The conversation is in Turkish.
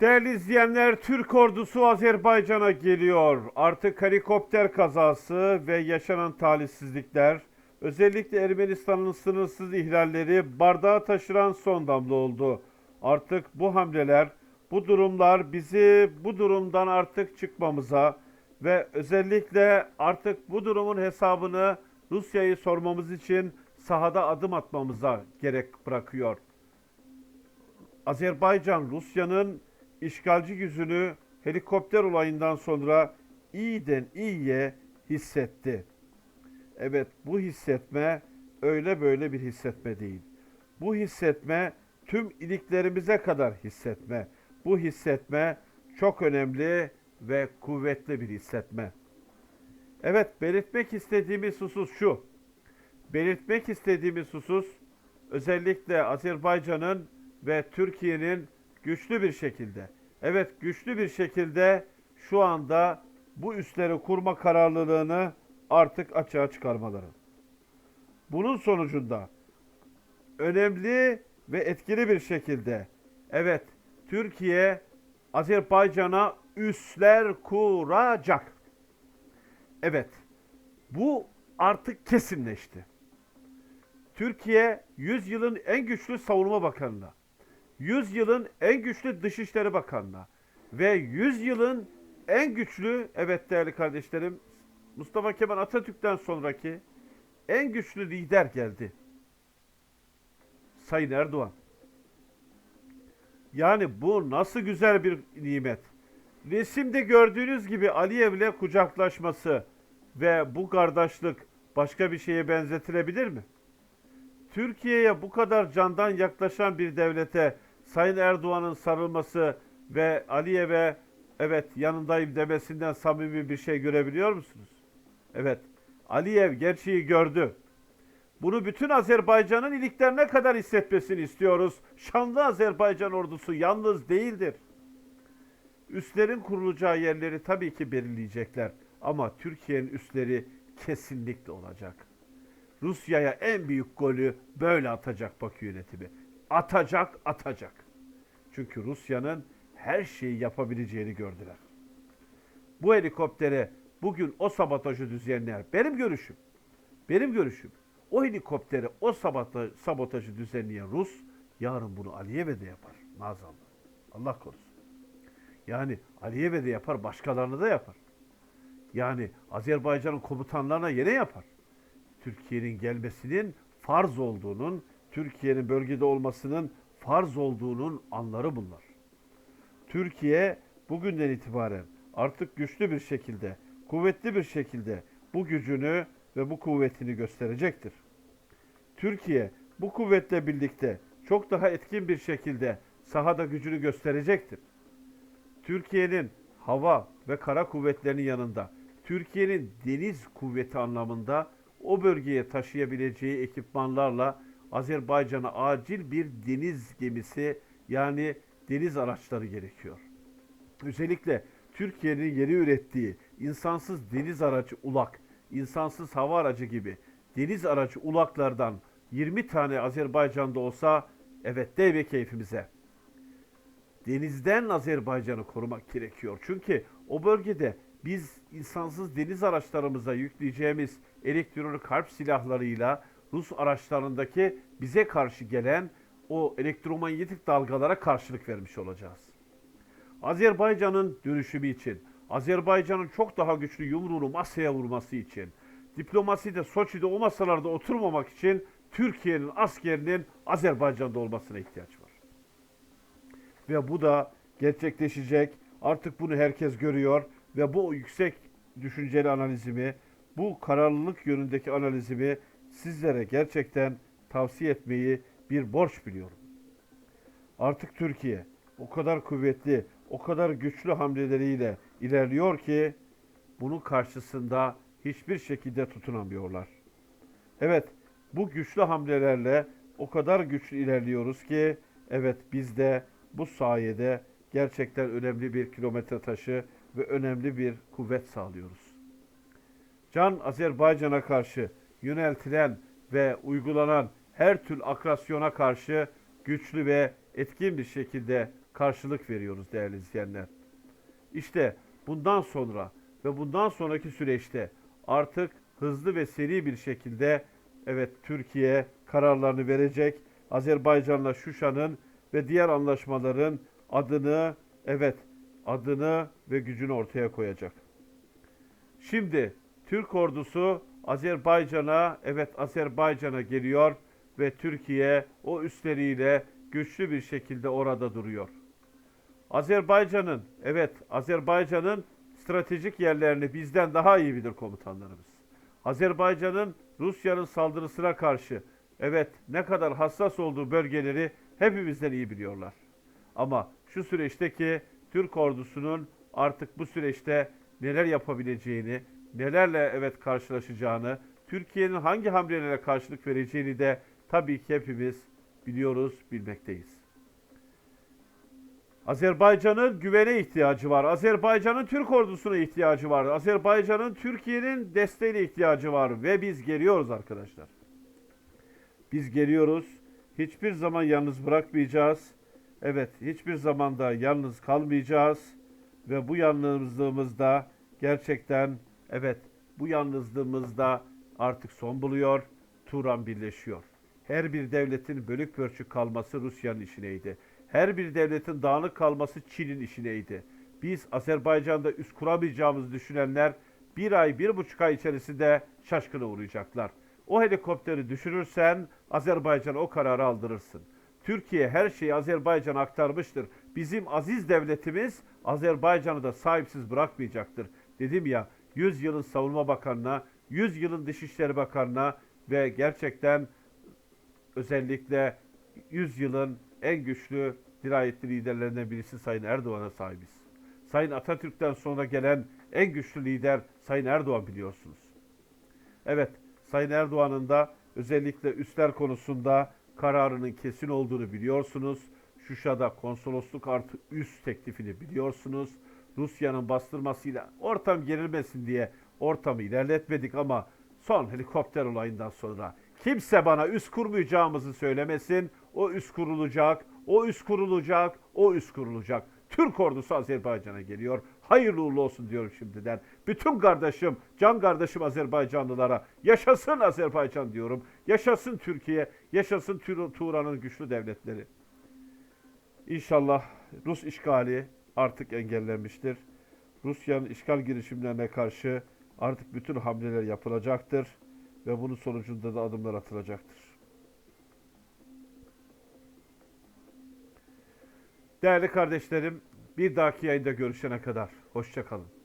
Değerli izleyenler, Türk ordusu Azerbaycan'a geliyor. Artık helikopter kazası ve yaşanan talihsizlikler, özellikle Ermenistan'ın sınırsız ihlalleri bardağa taşıran son damla oldu. Artık bu hamleler, bu durumlar bizi bu durumdan artık çıkmamıza ve özellikle artık bu durumun hesabını Rusya'yı sormamız için sahada adım atmamıza gerek bırakıyor. Azerbaycan Rusya'nın işgalci yüzünü helikopter olayından sonra iyiden iyiye hissetti. Evet bu hissetme öyle böyle bir hissetme değil. Bu hissetme tüm iliklerimize kadar hissetme. Bu hissetme çok önemli ve kuvvetli bir hissetme. Evet belirtmek istediğimiz husus şu. Belirtmek istediğimiz husus özellikle Azerbaycan'ın ve Türkiye'nin güçlü bir şekilde, evet güçlü bir şekilde şu anda bu üsleri kurma kararlılığını artık açığa çıkarmaları. Bunun sonucunda önemli ve etkili bir şekilde evet Türkiye Azerbaycan'a üsler kuracak. Evet bu artık kesinleşti. Türkiye 100 yılın en güçlü savunma bakanına, 100 yılın en güçlü dışişleri bakanına ve 100 yılın en güçlü, evet değerli kardeşlerim, Mustafa Kemal Atatürk'ten sonraki en güçlü lider geldi. Sayın Erdoğan. Yani bu nasıl güzel bir nimet. Resimde gördüğünüz gibi Aliyev'le kucaklaşması ve bu kardeşlik başka bir şeye benzetilebilir mi? Türkiye'ye bu kadar candan yaklaşan bir devlete Sayın Erdoğan'ın sarılması ve Aliyev'e evet yanındayım demesinden samimi bir şey görebiliyor musunuz? Evet. Aliyev gerçeği gördü. Bunu bütün Azerbaycan'ın iliklerine kadar hissetmesini istiyoruz. Şanlı Azerbaycan ordusu yalnız değildir. Üslerin kurulacağı yerleri tabii ki belirleyecekler. Ama Türkiye'nin üsleri kesinlikle olacak. Rusya'ya en büyük golü böyle atacak Bakü yönetimi. Atacak, atacak. Çünkü Rusya'nın her şeyi yapabileceğini gördüler. Bu helikoptere bugün o sabotajı düzenleyen benim görüşüm. Benim görüşüm. O helikoptere o sabotaj, sabotajı düzenleyen Rus yarın bunu Aliyev'e de yapar. Maazallah. Allah korusun. Yani Aliyev'e de yapar, başkalarına da yapar. Yani Azerbaycan'ın komutanlarına yine yapar. Türkiye'nin gelmesinin farz olduğunun, Türkiye'nin bölgede olmasının farz olduğunun anları bunlar. Türkiye bugünden itibaren artık güçlü bir şekilde, kuvvetli bir şekilde bu gücünü ve bu kuvvetini gösterecektir. Türkiye bu kuvvetle birlikte çok daha etkin bir şekilde sahada gücünü gösterecektir. Türkiye'nin hava ve kara kuvvetlerinin yanında Türkiye'nin deniz kuvveti anlamında o bölgeye taşıyabileceği ekipmanlarla Azerbaycan'a acil bir deniz gemisi yani deniz araçları gerekiyor. Özellikle Türkiye'nin yeni ürettiği insansız deniz aracı ulak, insansız hava aracı gibi deniz aracı ulaklardan 20 tane Azerbaycan'da olsa evet de ve keyfimize. Denizden Azerbaycan'ı korumak gerekiyor. Çünkü o bölgede biz insansız deniz araçlarımıza yükleyeceğimiz elektronik harp silahlarıyla Rus araçlarındaki bize karşı gelen o elektromanyetik dalgalara karşılık vermiş olacağız. Azerbaycan'ın dönüşümü için, Azerbaycan'ın çok daha güçlü yumruğunu masaya vurması için, diplomaside Soçi'de o masalarda oturmamak için Türkiye'nin askerinin Azerbaycan'da olmasına ihtiyaç var. Ve bu da gerçekleşecek. Artık bunu herkes görüyor ve bu yüksek düşünceli analizimi, bu kararlılık yönündeki analizimi sizlere gerçekten tavsiye etmeyi bir borç biliyorum. Artık Türkiye o kadar kuvvetli, o kadar güçlü hamleleriyle ilerliyor ki bunun karşısında hiçbir şekilde tutunamıyorlar. Evet, bu güçlü hamlelerle o kadar güçlü ilerliyoruz ki evet biz de bu sayede gerçekten önemli bir kilometre taşı ve önemli bir kuvvet sağlıyoruz. Can Azerbaycan'a karşı yöneltilen ve uygulanan her tür akrasyona karşı güçlü ve etkin bir şekilde karşılık veriyoruz değerli izleyenler. İşte bundan sonra ve bundan sonraki süreçte artık hızlı ve seri bir şekilde evet Türkiye kararlarını verecek. Azerbaycan'la Şuşa'nın ve diğer anlaşmaların adını evet adını ve gücünü ortaya koyacak. Şimdi Türk ordusu Azerbaycan'a evet Azerbaycan'a geliyor ve Türkiye o üstleriyle güçlü bir şekilde orada duruyor. Azerbaycan'ın evet Azerbaycan'ın stratejik yerlerini bizden daha iyi bilir komutanlarımız. Azerbaycan'ın Rusya'nın saldırısına karşı evet ne kadar hassas olduğu bölgeleri hepimizden iyi biliyorlar. Ama şu süreçteki Türk ordusunun artık bu süreçte neler yapabileceğini, nelerle evet karşılaşacağını, Türkiye'nin hangi hamlelere karşılık vereceğini de tabii ki hepimiz biliyoruz, bilmekteyiz. Azerbaycan'ın güvene ihtiyacı var. Azerbaycan'ın Türk ordusuna ihtiyacı var. Azerbaycan'ın Türkiye'nin desteğine ihtiyacı var ve biz geliyoruz arkadaşlar. Biz geliyoruz. Hiçbir zaman yalnız bırakmayacağız. Evet, hiçbir zaman da yalnız kalmayacağız ve bu yalnızlığımızda gerçekten evet bu yalnızlığımızda artık son buluyor. Turan birleşiyor. Her bir devletin bölük pörçük kalması Rusya'nın işineydi. Her bir devletin dağınık kalması Çin'in işineydi. Biz Azerbaycan'da üst kuramayacağımızı düşünenler bir ay, bir buçuk ay içerisinde şaşkına uğrayacaklar. O helikopteri düşürürsen Azerbaycan'a o kararı aldırırsın. Türkiye her şeyi Azerbaycan'a aktarmıştır. Bizim aziz devletimiz Azerbaycan'ı da sahipsiz bırakmayacaktır. Dedim ya 100 yılın savunma bakanına, 100 yılın dışişleri bakanına ve gerçekten özellikle 100 yılın en güçlü dirayetli liderlerinden birisi Sayın Erdoğan'a sahibiz. Sayın Atatürk'ten sonra gelen en güçlü lider Sayın Erdoğan biliyorsunuz. Evet, Sayın Erdoğan'ın da özellikle üstler konusunda kararının kesin olduğunu biliyorsunuz. Şuşa'da konsolosluk artı üst teklifini biliyorsunuz. Rusya'nın bastırmasıyla ortam gerilmesin diye ortamı ilerletmedik ama son helikopter olayından sonra kimse bana üst kurmayacağımızı söylemesin. O üst kurulacak, o üst kurulacak, o üst kurulacak. Türk ordusu Azerbaycan'a geliyor. Hayırlı uğurlu olsun diyorum şimdiden. Bütün kardeşim, can kardeşim Azerbaycanlılara yaşasın Azerbaycan diyorum. Yaşasın Türkiye, yaşasın Tur- Turan'ın güçlü devletleri. İnşallah Rus işgali artık engellenmiştir. Rusya'nın işgal girişimlerine karşı artık bütün hamleler yapılacaktır ve bunun sonucunda da adımlar atılacaktır. Değerli kardeşlerim, bir dahaki yayında görüşene kadar hoşça kalın.